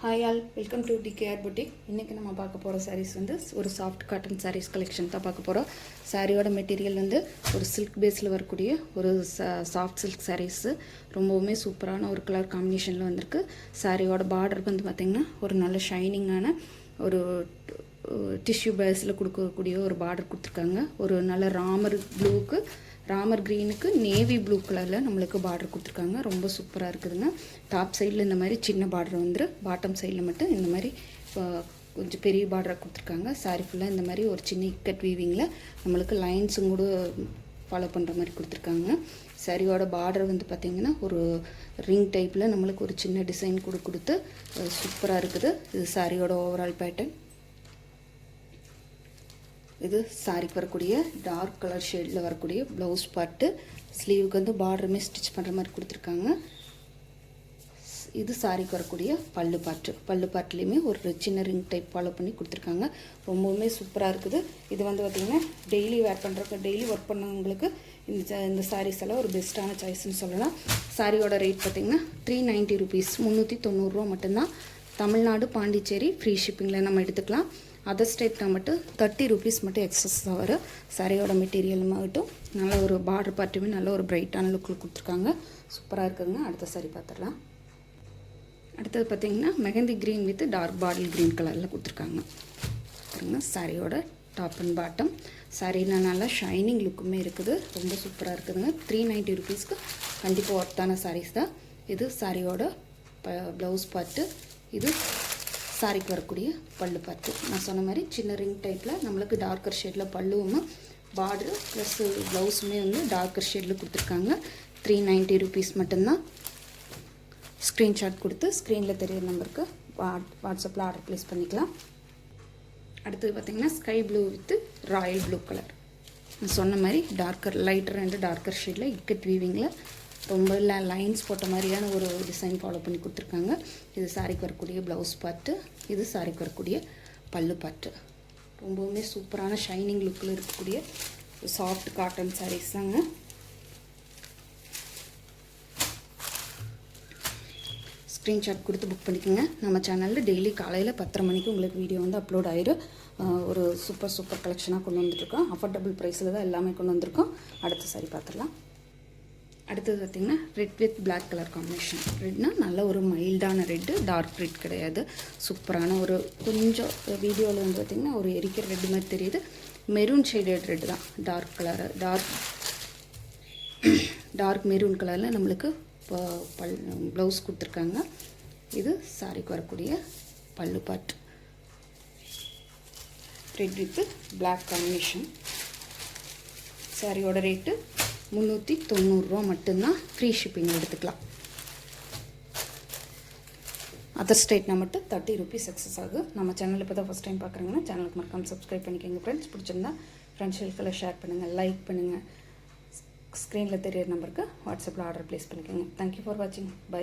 Hi all welcome to TKR boutique இன்றைக்கி நம்ம பார்க்க போகிற சாரீஸ் வந்து ஒரு சாஃப்ட் காட்டன் சாரீஸ் கலெக்ஷன் தான் பார்க்க போகிறோம் சாரியோட மெட்டீரியல் வந்து ஒரு சில்க் பேஸில் வரக்கூடிய ஒரு சாஃப்ட் சில்க் சாரீஸு ரொம்பவுமே சூப்பரான ஒரு கலர் காம்பினேஷனில் வந்திருக்கு. சாரியோட பார்டர் வந்து பார்த்திங்கன்னா ஒரு நல்ல ஷைனிங்கான ஒரு டிஷ்யூ பேஸில் கொடுக்கக்கூடிய ஒரு பார்டர் கொடுத்துருக்காங்க. ஒரு நல்ல ராமர் ப்ளூக்கு ராமர் க்ரீனுக்கு நேவி ப்ளூ கலரில் நம்மளுக்கு பார்டர் கொடுத்துருக்காங்க. ரொம்ப சூப்பராக இருக்குதுங்க. டாப் சைடில் இந்த மாதிரி சின்ன பார்டர் வந்துடும் பாட்டம் சைடில் மட்டும் இந்த மாதிரி கொஞ்சம் பெரிய பார்டரை கொடுத்துருக்காங்க. சாரி ஃபுல்லாக இந்த மாதிரி ஒரு சின்ன இக்கட் வீவிங்கில் நம்மளுக்கு லைன்ஸும் கூட ஃபாலோ பண்ணுற மாதிரி கொடுத்துருக்காங்க. சரியோட பார்டர் வந்து பார்த்திங்கன்னா ஒரு ரிங் டைப்பில் நம்மளுக்கு ஒரு சின்ன டிசைன் கூட கொடுத்து சூப்பராக இருக்குது. இது சாரியோட ஓவரால் பேட்டர்ன் இது சாரிக்கு வரக்கூடிய டார்க் கலர் ஷேடில் வரக்கூடிய ப்ளவுஸ் பார்ட்டு ஸ்லீவுக்கு வந்து பார்டருமே ஸ்டிச் பண்ணுற மாதிரி கொடுத்துருக்காங்க. இது சாரிக்கு வரக்கூடிய பல்லு பாட்டு பல்லு பாட்டுலேயுமே ஒரு சின்ன ரிங் டைப் ஃபாலோ பண்ணி கொடுத்துருக்காங்க. ரொம்பவுமே சூப்பராக இருக்குது. இது வந்து பார்த்திங்கன்னா டெய்லி வேர் பண்ணுறக்கு டெய்லி ஒர்க் பண்ணவங்களுக்கு இந்த இந்த சாரீஸ் எல்லாம் ஒரு பெஸ்ட்டான சாய்ஸ்னு சொல்லலாம். சாரியோட ரேட் பார்த்திங்கன்னா த்ரீ நைன்ட்டி ருபீஸ் முந்நூற்றி தொண்ணூறுரூவா மட்டும்தான். தமிழ்நாடு பாண்டிச்சேரி ஃப்ரீ ஷிப்பிங்கில் நம்ம எடுத்துக்கலாம். அதர் ஸ்டைப்னா மட்டும் தேர்ட்டி ருபீஸ் மட்டும் எக்ஸஸ் தான் வரும் சாரியோட மெட்டீரியல் மட்டும் நல்ல ஒரு பார்டர் பார்ட்டுமே நல்ல ஒரு பிரைட்டான லுக்கில் கொடுத்துருக்காங்க. சூப்பராக இருக்குதுங்க. அடுத்த சரி பார்த்துடலாம். அடுத்தது பார்த்தீங்கன்னா mehndi green with dark bottle green கலரில் கொடுத்துருக்காங்க. பாருங்க சாரியோட டாப் அண்ட் பாட்டம் சாரீனா நல்லா ஷைனிங் லுக்குமே இருக்குது. ரொம்ப சூப்பராக இருக்குதுங்க. த்ரீ நைன்ட்டி ருபீஸ்க்கு கண்டிப்பாக ஒர்த்தான சாரீஸ் தான். இது சாரியோட ப ப்ளவுஸ் பார்ட்டு இது சாரிக்கு வரக்கூடிய பல்லு பார்த்து நான் சொன்ன மாதிரி சின்ன ரிங் டைப்பில் நம்மளுக்கு டார்க்கர் ஷேடில் பல்லுவும் பார்டரு ப்ளஸ் ப்ளவுஸுமே வந்து டார்க்கர் ஷேடில் கொடுத்துருக்காங்க. த்ரீ நைன்ட்டி ருபீஸ் மட்டும்தான். ஸ்க்ரீன்ஷாட் கொடுத்து ஸ்க்ரீனில் தெரியிற நம்பருக்கு வாட் வாட்ஸ்அப்பில் ஆர்டர் ப்ளேஸ் பண்ணிக்கலாம். அடுத்தது பார்த்திங்கன்னா sky blue with royal blue colour நான் சொன்ன மாதிரி டார்க்கர் லைட்டர் அண்ட் டார்க்கர் ஷேடில் இக்கட் வீவிங்கில் ரொம்ப லைன்ஸ் போட்ட மாதிரியான ஒரு டிசைன் ஃபாலோ பண்ணி கொடுத்துருக்காங்க. இது சாரிக்கு வரக்கூடிய ப்ளவுஸ் பார்ட்டு இது சாரிக்கு வரக்கூடிய பல்லு பார்ட்டு ரொம்பவுமே சூப்பரான ஷைனிங் லுக்கில் இருக்கக்கூடிய சாஃப்ட் காட்டன் சாரீஸ் தாங்க. ஸ்க்ரீன்ஷாட் கொடுத்து புக் பண்ணிக்கோங்க. நம்ம சேனலில் டெய்லி காலையில் பத்தரை மணிக்கு உங்களுக்கு வீடியோ வந்து அப்லோட் ஆயிடும் ஒரு சூப்பர் சூப்பர் கலெக்ஷனாக கொண்டு வந்துட்டுருக்கோம். அஃபோர்டபுள் ப்ரைஸில் தான் எல்லாமே கொண்டு வந்திருக்கோம். அடுத்த சாரி பார்த்துடலாம். அடுத்தது பார்த்திங்கன்னா red with black colour combination ரெட்னா நல்ல ஒரு மைல்டான ரெட்டு டார்க் ரெட் கிடையாது. சூப்பரான ஒரு கொஞ்சம் வீடியோவில் வந்து பார்த்திங்கன்னா ஒரு எரிக்கிற ரெட் மாதிரி தெரியுது. மெரூன் ஷேடட் ரெட் தான். Dark colour dark dark maroon கலரில் நம்மளுக்கு ப- பல் ப்ளவுஸ் கொடுத்துருக்காங்க. இது சாரிக்கு வரக்கூடிய பல்லு pot red with black combination சாரியோட ரேட்டு முந்நூற்றி தொண்ணூறுரூவா மட்டும்தான் ஃப்ரீ ஷிப்பிங் எடுத்துக்கலாம். அதர் ஸ்டேட்னா மட்டும் தேர்ட்டி ருபீஸ் சக்ஸஸ் ஆகும். நம்ம சேனல் இப்போ தான் ஃபஸ்ட் டைம் பார்க்குறீங்கன்னா சேனலுக்கு மறக்காமல் சப்ஸ்கிரைப் பண்ணிக்கோங்க ஃப்ரெண்ட்ஸ் பிடிச்சிருந்தா ஃப்ரெண்ட்ஸ் ஹெல்த்தில் ஷேர் பண்ணுங்கள் லைக் பண்ணுங்கள் ஸ்க்ரீனில் தெரியிற நம்பருக்கு வாட்ஸ்அப்பில் ஆர்டர் ப்ளேஸ் பண்ணிக்கோங்க. தேங்க்யூ ஃபார் வாட்சிங் பை